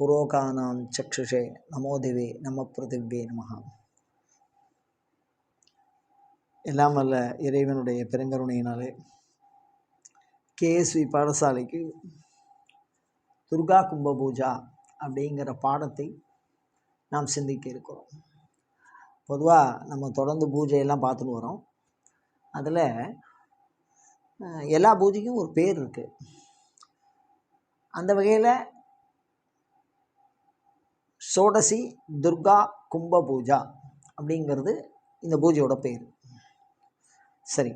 புரோகானாம் சக்ஷுஷே நமோதிவே நம பிருதிவே நமகா எல்லாம் வல்ல இறைவனுடைய பெருங்கருணையினாலே கேஎஸ்வி பாடசாலைக்கு துர்கா கும்ப பூஜா அப்படிங்கிற பாடத்தை நாம் சிந்திக்க இருக்கிறோம். பொதுவாக நம்ம தொடர்ந்து பூஜையெல்லாம் பார்த்துட்டு வரோம். அதில் எல்லா பூஜைக்கும் ஒரு பேர் இருக்குது அந்த வகையில் சோடசி துர்கா கும்ப பூஜா அப்படிங்கிறது இந்த பூஜையோட பேர். சரி.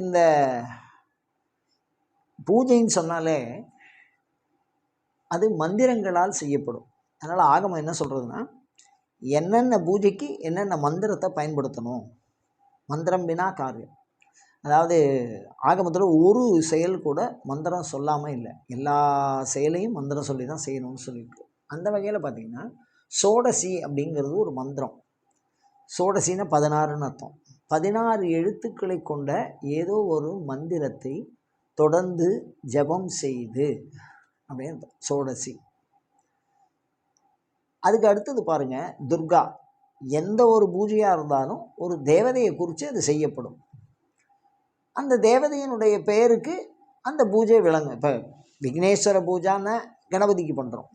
இந்த பூஜைன்னு சொன்னாலே அது மந்திரங்களால் செய்யப்படும். அதனால் ஆகமம் என்ன சொல்கிறதுனா என்னென்ன பூஜைக்கு என்னென்ன மந்திரத்தை பயன்படுத்தணும்? மந்திரம் வினா காரியம் அதாவது ஆகமத்தில் ஒரு செயல் கூட மந்திரம் சொல்லாமல் இல்லை. எல்லா செயலையும் மந்திரம் சொல்லி தான் செய்யணும்னு சொல்லியிருக்கு. அந்த வகையில் பார்த்தீங்கன்னா சோடசி அப்படிங்கிறது ஒரு மந்திரம். சோடசின்னா பதினாறுன்னு அர்த்தம். பதினாறு எழுத்துக்களை கொண்ட ஏதோ ஒரு மந்திரத்தை தொடர்ந்து ஜெபம் செய்து அப்படின்னு அர்த்தம். சோடசி அதுக்கு அடுத்தது பாருங்கள் துர்கா. எந்த ஒரு பூஜையாக இருந்தாலும் ஒரு தேவதையை குறித்து அது செய்யப்படும். அந்த தேவதையினுடைய பெயருக்கு அந்த பூஜை விளங்கும். இப்போ விக்னேஸ்வர பூஜான்னு கணபதிக்கு பண்ணுறோம்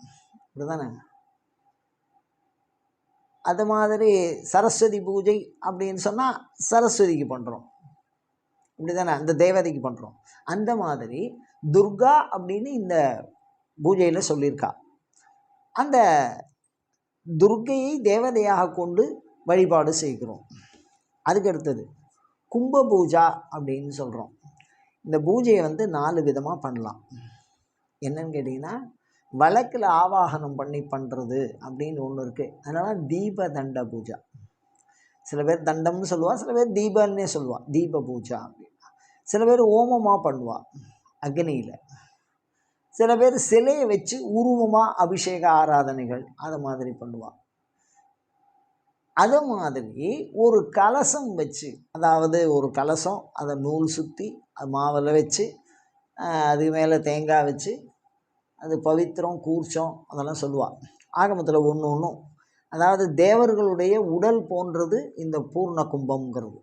அப்படிதானே? அது மாதிரி சரஸ்வதி பூஜை அப்படின்னு சொன்னால் சரஸ்வதிக்கு பண்ணுறோம் இப்படி தானே அந்த தேவதைக்கு பண்ணுறோம் அந்த மாதிரி துர்கா அப்படின்னு இந்த பூஜையில் சொல்லியிருக்கா. அந்த துர்கையை தேவதையாக கொண்டு வழிபாடு செய்கிறோம். அதுக்கு அடுத்தது கும்ப பூஜா அப்படின்னு சொல்கிறோம் இந்த பூஜையை வந்து நாலு விதமாக பண்ணலாம். என்னன்னு கேட்டிங்கன்னா வழக்கில் ஆவாகனம் பண்ணி பண்ணுறது அப்படின்னு ஒன்று இருக்குது அதனால் தீப தண்ட பூஜா. சில பேர் தண்டம்னு சொல்லுவாள் சில பேர் தீபன்னே சொல்லுவாள் தீப பூஜா அப்படின்னா. சில பேர் ஓமமாக பண்ணுவாள் அக்னியில். சில பேர் சிலையை வச்சு உருவமாக அபிஷேக ஆராதனைகள் அதை மாதிரி பண்ணுவாள் அது மாதிரி ஒரு கலசம் வச்சு அதாவது ஒரு கலசம் அதை நூல் சுற்றி அது மாவில் வச்சு அதுக்கு அது மேலே தேங்காய் வச்சு அது பவித்திரம் கூர்ச்சம் அதெல்லாம் சொல்லுவாள் ஆகமத்தில் ஒன்று ஒன்றும் அதாவது தேவர்களுடைய உடல் போன்றது இந்த பூர்ண கும்பம்ங்கிறது.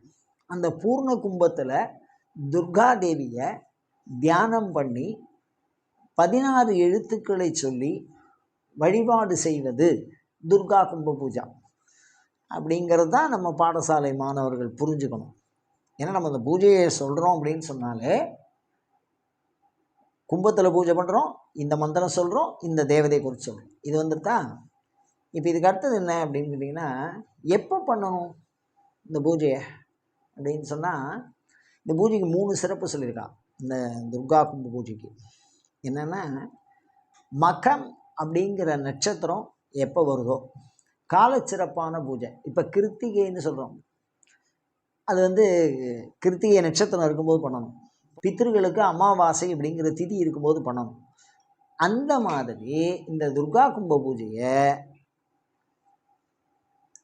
அந்த பூர்ண கும்பத்தில் துர்கா தேவியை தியானம் பண்ணி பதினாறு எழுத்துக்களை சொல்லி வழிபாடு செய்வது துர்கா கும்ப பூஜா. அப்படிங்கிறது தான் நம்ம பாடசாலை மாணவர்கள் புரிஞ்சுக்கணும். ஏன்னா நம்ம அந்த பூஜையை சொல்கிறோம் அப்படின்னு சொன்னாலே கும்பத்தில் பூஜை பண்ணுறோம் இந்த மந்திரம் சொல்கிறோம் இந்த தேவதையை குறித்து சொல்கிறோம் இது வந்துருக்கா இப்போ இதுக்கு அடுத்தது என்ன அப்படின்னு கேட்டிங்கன்னா எப்போ பண்ணணும் இந்த பூஜையை அப்படின்னு சொன்னால் இந்த பூஜைக்கு மூணு சிறப்பு சொல்லியிருக்கான். இந்த துர்கா கும்ப பூஜைக்கு. என்னென்னா மகம் அப்படிங்கிற நட்சத்திரம் எப்போ வருதோ காலச்சிறப்பான பூஜை. இப்போ கிருத்திகைன்னு சொல்கிறோம் அது வந்து கிருத்திகை நட்சத்திரம் இருக்கும்போது பண்ணணும். பித்ருக்களுக்கு அமாவாசை அப்படிங்கிற திதி இருக்கும்போது பண்ணணும். அந்த மாதிரி இந்த துர்கா கும்ப பூஜையை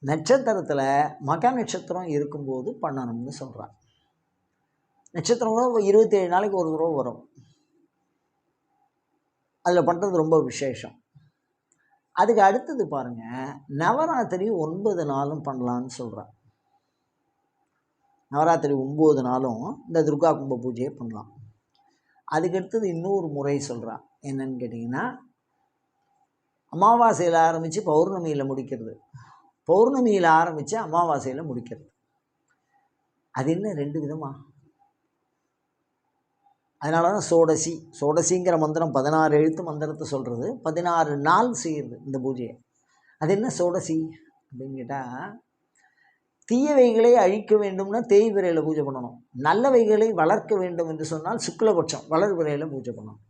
நட்சத்திரத்தில் மக நட்சத்திரம் இருக்கும்போது பண்ணணும்னு சொல்கிறாங்க நட்சத்திரம் கூட இருபத்தேழு நாளைக்கு ஒரு தடவை வரும். அதில் பண்ணுறது ரொம்ப விசேஷம். அதுக்கு அடுத்தது பாருங்கள் நவராத்திரி ஒன்பது நாளும் பண்ணலான்னு சொல்கிறான் நவராத்திரி ஒம்பது நாளும் இந்த துர்கா கும்ப பூஜையை பண்ணலாம். அதுக்கடுத்தது இன்னொரு முறை சொல்கிறான் என்னன்னு கேட்டிங்கன்னா அமாவாசையில் ஆரம்பித்து பௌர்ணமியில் முடிக்கிறது. பௌர்ணமியில் ஆரம்பித்து அமாவாசையில் முடிக்கிறது. அது என்ன ரெண்டு விதமாக அதனால தான் சோடசி. சோடசிங்கிற மந்திரம் பதினாறு எழுத்து மந்திரத்தை சொல்கிறது பதினாறு நாள் செய்கிறது இந்த பூஜையை. அது என்ன சோடசி அப்படின்னு கேட்டால் தீயவைகளை அழிக்க வேண்டும்னா தேய்விரையில் பூஜை பண்ணணும். நல்லவைகளை வளர்க்க வேண்டும் என்று சொன்னால் சுக்லபட்சம் வளர்விரையில் பூஜை பண்ணணும்.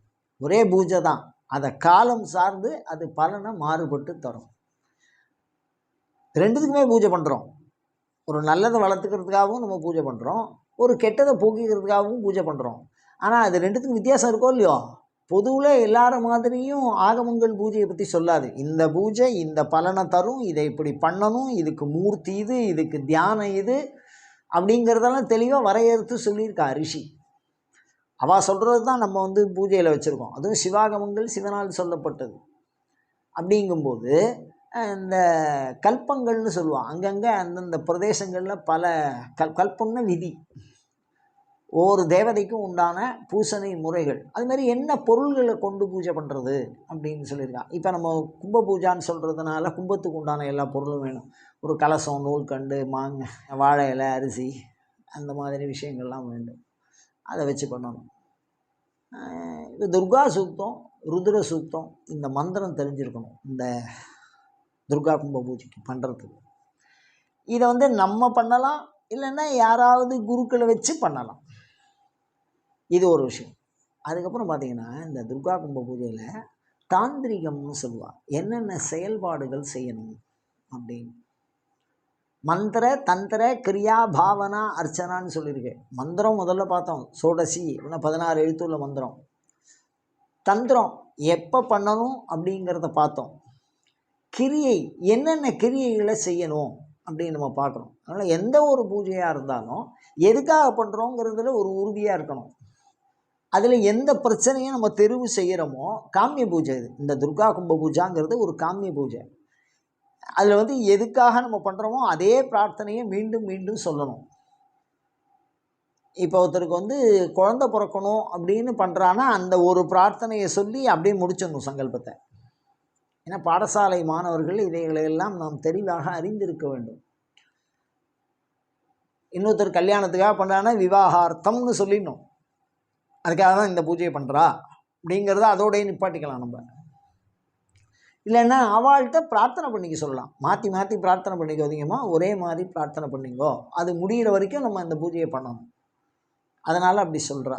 ஒரே பூஜை தான். அதை காலம் சார்ந்து அது பலனை மாறுபட்டு தரும். ரெண்டுத்துக்குமே பூஜை பண்ணுறோம் ஒரு நல்லதை வளர்த்துக்கிறதுக்காகவும் நம்ம பூஜை பண்ணுறோம் ஒரு கெட்டதை போக்கிக்கிறதுக்காகவும் பூஜை பண்ணுறோம் ஆனால் அது ரெண்டுத்துக்கும் வித்தியாசம் இருக்கோ இல்லையோ? பொதுவில் எல்லார மாதிரியும் ஆகமங்கள் பூஜையை பற்றி சொல்லாது. இந்த பூஜை இந்த பலனை தரும் இதை இப்படி பண்ணணும் இதுக்கு மூர்த்தி இது இதுக்கு தியானம் இது அப்படிங்கிறதெல்லாம் தெளிவாக வரையறுத்து சொல்லியிருக்கா ரிஷி. அவள் சொல்கிறது தான் நம்ம வந்து பூஜையில் வச்சுருக்கோம். அதுவும் சிவாகமங்கள் சிவனால் சொல்லப்பட்டது. அப்படிங்கும்போது இந்த கல்பங்கள்னு சொல்லுவான் அங்கங்கே அந்தந்த பிரதேசங்களில் பல கல் கல்பம்னா விதி. ஒவ்வொரு தேவதைக்கும் உண்டான பூசணை முறைகள். அதுமாதிரி என்ன பொருள்களை கொண்டு பூஜை பண்ணுறது அப்படின்னு சொல்லியிருக்கான். இப்போ நம்ம கும்ப பூஜான்னு சொல்கிறதுனால கும்பத்துக்கு உண்டான எல்லா பொருளும் வேணும். ஒரு கலசம் நூல்கண்டு மாங்க வாழை இலை அரிசி அந்த மாதிரி விஷயங்கள்லாம் வேண்டும். அதை வச்சு பண்ணணும். இப்போ துர்கா சூக்தம் ருத்ர சூக்தம் இந்த மந்திரம் தெரிஞ்சிருக்கணும். இந்த துர்கா கும்ப பூஜைக்கு பண்ணுறதுக்கு இதை வந்து நம்ம பண்ணலாம். இல்லைன்னா யாராவது குருக்களை வச்சு பண்ணலாம். இது ஒரு விஷயம். அதுக்கப்புறம் பார்த்தீங்கன்னா இந்த துர்கா கும்ப பூஜையில் தாந்திரிகம்னு சொல்லுவாள் என்னென்ன செயல்பாடுகள் செய்யணும் அப்படின்னு. மந்திர தந்திர கிரியா பாவனா அர்ச்சனான்னு சொல்லியிருக்கு. மந்திரம் முதல்ல பார்த்தோம். சோடசி இல்லைன்னா பதினாறு எழுத்துள்ள மந்திரம். தந்திரம் எப்போ பண்ணணும் அப்படிங்கிறத பார்த்தோம். கிரியை என்னென்ன கிரியைகளை செய்யணும் அப்படின்னு நம்ம பார்க்குறோம் அதனால் எந்த ஒரு பூஜையாக இருந்தாலும் எதுக்காக பண்ணுறோங்கிறதுல ஒரு உறுதியாக இருக்கணும். அதில் எந்த பிரச்சனையும் நம்ம தெரிவு செய்கிறோமோ காமிய பூஜை இது. இந்த துர்கா கும்ப பூஜாங்கிறது ஒரு காமிய பூஜை. அதில் வந்து எதுக்காக நம்ம பண்ணுறோமோ அதே பிரார்த்தனையை மீண்டும் மீண்டும் சொல்லணும். இப்போ ஒருத்தருக்கு வந்து குழந்த பிறக்கணும் அப்படின்னு பண்ணுறான்னா அந்த ஒரு பிரார்த்தனையை சொல்லி அப்படியே முடிச்சிடணும் சங்கல்பத்தை. ஏன்னா பாடசாலை மாணவர்கள் இதைகளெல்லாம் நாம் தெளிவாக அறிந்திருக்க வேண்டும். இன்னொருத்தர் கல்யாணத்துக்காக பண்ணுறாங்கன்னா விவாகார்த்தம்னு சொல்லிடணும். அதுக்காக தான் இந்த பூஜையை பண்ணுறா அப்படிங்கிறத அதோடய நிப்பாட்டிக்கலாம் நம்ம. இல்லைன்னா அவள்கிட்ட பிரார்த்தனை பண்ணிக்க சொல்லலாம். மாற்றி மாற்றி பிரார்த்தனை பண்ணிக்காதீங்கம்மா ஒரே மாதிரி பிரார்த்தனை பண்ணிங்கோ அது முடிகிற வரைக்கும் நம்ம இந்த பூஜையை பண்ணணும். அதனால் அப்படி சொல்கிறா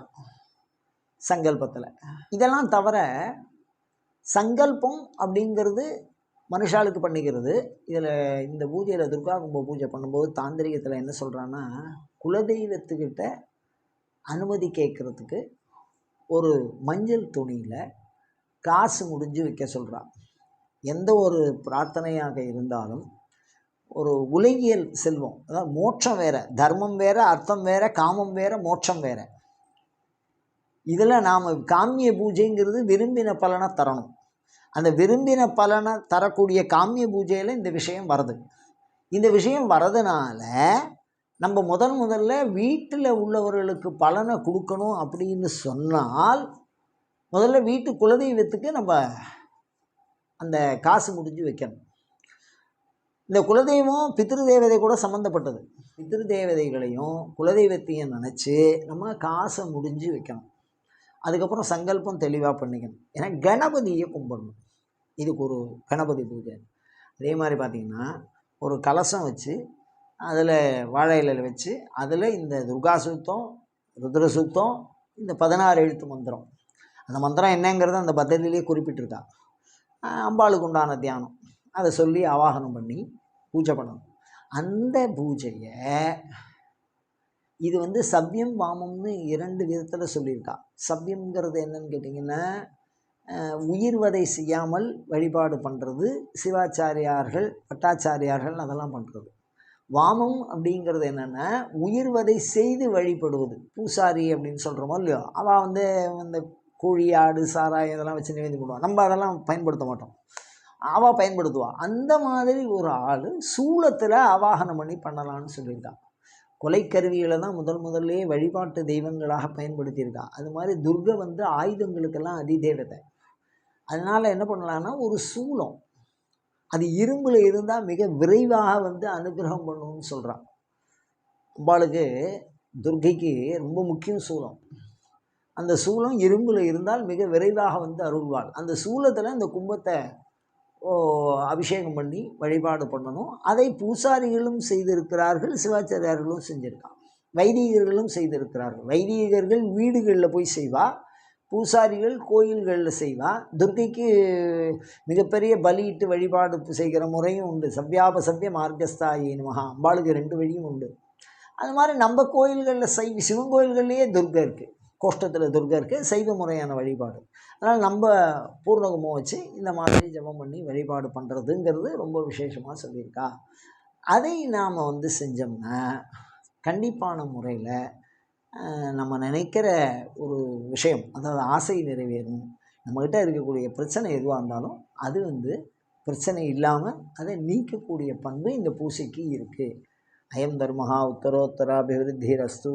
சங்கல்பத்தில். இதெல்லாம் தவிர சங்கல்பம் அப்படிங்கிறது மனுஷாளுக்கு பண்ணிக்கிறது. இதில் இந்த பூஜையில் துர்கா கும்ப பூஜை பண்ணும்போது தாந்திரிகத்தில் என்ன சொல்கிறான்னா குலதெய்வத்துக்கிட்ட அனுமதி கேட்குறதுக்கு ஒரு மஞ்சள் துணியில் காசு முடிஞ்சு வைக்க சொல்கிறான் எந்த ஒரு பிரார்த்தனையாக இருந்தாலும் ஒரு உலகியல் செல்வம் அதாவது மோட்சம் வேற தர்மம் வேற அர்த்தம் வேற காமம் வேற மோட்சம் வேற. இதில் நாம் காமிய பூஜைங்கிறது விரும்பின பலனை தரணும். அந்த விரும்பின பலனை தரக்கூடிய காமிய பூஜையில் இந்த விஷயம் வருது. இந்த விஷயம் வரதுனால நம்ம முதன் முதல்ல வீட்டில் உள்ளவர்களுக்கு பலனை கொடுக்கணும் அப்படின்னு சொன்னால் முதல்ல வீட்டு குலதெய்வத்துக்கு நம்ம அந்த காசு முடிஞ்சு வைக்கணும். இந்த குலதெய்வம் பித்ரு தேவதை கூட சம்மந்தப்பட்டது பித்ரு தேவதைகளையும் குலதெய்வத்தையும் நினச்சி நம்ம காசை முடிஞ்சு வைக்கணும். அதுக்கப்புறம் சங்கல்பம் தெளிவாக பண்ணிக்கணும். ஏன்னா கணபதியை கும்பிடணும். இதுக்கு ஒரு கணபதி பூஜை. அதே மாதிரி பார்த்திங்கன்னா ஒரு கலசம் வச்சு அதில் வாழை இலையில் வச்சு அதில் இந்த துர்கா சுத்தம் ருத்ர சூக்தம் இந்த பதினாறு எழுத்து மந்திரம். அந்த மந்திரம் என்னங்கிறத அந்த பத்ததிலேயே குறிப்பிட்டிருக்கா அம்பாளுக்கு உண்டான தியானம். அதை சொல்லி ஆவாகனம் பண்ணி பூஜை பண்ணணும். அந்த பூஜையை இது வந்து சவ்யம் வாமம்னு இரண்டு விதத்தில் சொல்லியிருக்கா. சவ்யம்ங்கிறது என்னன்னு கேட்டிங்கன்னா உயிர்வதை செய்யாமல் வழிபாடு பண்ணுறது சிவாச்சாரியார்கள் பட்டாச்சாரியார்கள் அதெல்லாம் பண்ணுறது வாமம் அப்படிங்கிறது என்னென்னா உயிர்வதை செய்து வழிபடுவது. பூசாரி அப்படின்னு சொல்கிறோமோ இல்லையோ அவள் வந்து இந்த கோழி ஆடு சாராயம் இதெல்லாம் வச்சு நிவேதி பண்ணுவாள் நம்ம அதெல்லாம் பயன்படுத்த மாட்டோம். அவள் பயன்படுத்துவாள் அந்த மாதிரி ஒரு ஆள் சூளத்தில் ஆவாகனம் பண்ணி பண்ணலான்னு சொல்லியிருக்கான் கொலைக்கருவிகளை தான் முதல் முதல்லே வழிபாட்டு தெய்வங்களாக பயன்படுத்தியிருக்கா. அது மாதிரி துர்கை வந்து ஆயுதங்களுக்கெல்லாம் அதிதேவதை. அதனால் என்ன பண்ணலான்னா ஒரு சூளம் அது இரும்பில் இருந்தால் மிக விரைவாக வந்து அனுகிரகம் பண்ணுன்னு சொல்கிறான் அம்பாளுக்கு துர்கைக்கு ரொம்ப முக்கியம் சூலம். அந்த சூலம் இரும்பில் இருந்தால் மிக விரைவாக வந்து அருள்வாள். அந்த சூலத்தில் இந்த கும்பத்தை ஓ, அபிஷேகம் பண்ணி வழிபாடு பண்ணணும். அதை பூசாரிகளும் செய்திருக்கிறார்கள் சிவாச்சாரியார்களும் செஞ்சுருக்கான். வைதிகர்களும் செய்திருக்கிறார்கள். வைதிகர்கள் வீடுகளில் போய் செய்வா. பூசாரிகள் கோயில்களில் செய்வான் துர்க்கைக்கு மிகப்பெரிய பலியிட்டு வழிபாடு செய்கிற முறையும் உண்டு. சவ்யாப சவ்ய மார்க்கஸ்தாயி மகா அம்பாளுக்கு ரெண்டு வழியும் உண்டு. அது மாதிரி நம்ம கோயில்களில் செய் சிவன் கோயில்கள்லேயே துர்கை இருக்குது கோஷ்டத்தில் துர்கை இருக்குது சைவ முறையான வழிபாடு. அதனால் நம்ம பூர்ணகுமம் வச்சு இந்த மாதிரி ஜெபம் பண்ணி வழிபாடு பண்ணுறதுங்கிறது ரொம்ப விசேஷமாக சொல்லியிருக்கா. அதை நாம் வந்து செஞ்சோம்னா கண்டிப்பான முறையில் நம்ம நினைக்கிற ஒரு விஷயம் அதாவது ஆசை நிறைவேறும். நம்மக்கிட்ட இருக்கக்கூடிய பிரச்சனை எதுவாக இருந்தாலும் அது வந்து பிரச்சனை இல்லாமல் அதை நீக்கக்கூடிய பண்பு இந்த பூசைக்கு இருக்குது அயம் தர்மஹா உத்தரோத்தராபிவிருத்தி ரஸ்து